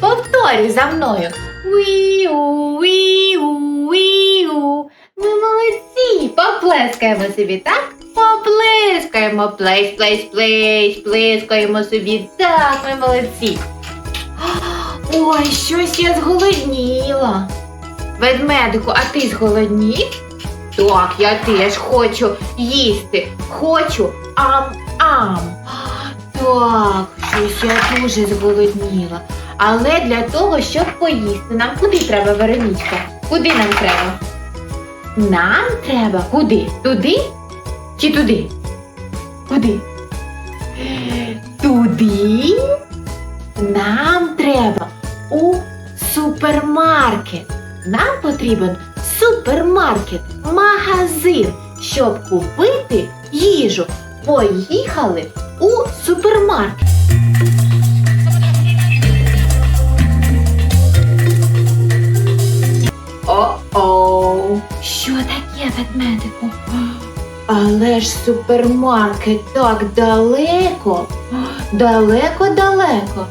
Повторюй за мною. Віу, віу, віу. Ми молодці. Поплескаємо собі, так? Поплескаємо. Плесь, плесь, плесь, плескаємо собі. Так, ми молодці. Ой, щось я зголодніла. Ведмедику, а ти зголоднів? Так, я теж хочу їсти. Хочу ам-ам. Так, щось я дуже зголодніла. Але для того, щоб поїсти, нам куди треба, Веронічка? Куди нам треба? Нам треба куди? Туди? Чи туди? Куди? Туди? Нам треба у супермаркет. Нам потрібен супермаркет, магазин, щоб купити їжу. Поїхали у супермаркет. Що таке ведмедику? Але ж супермаркет так далеко, далеко-далеко.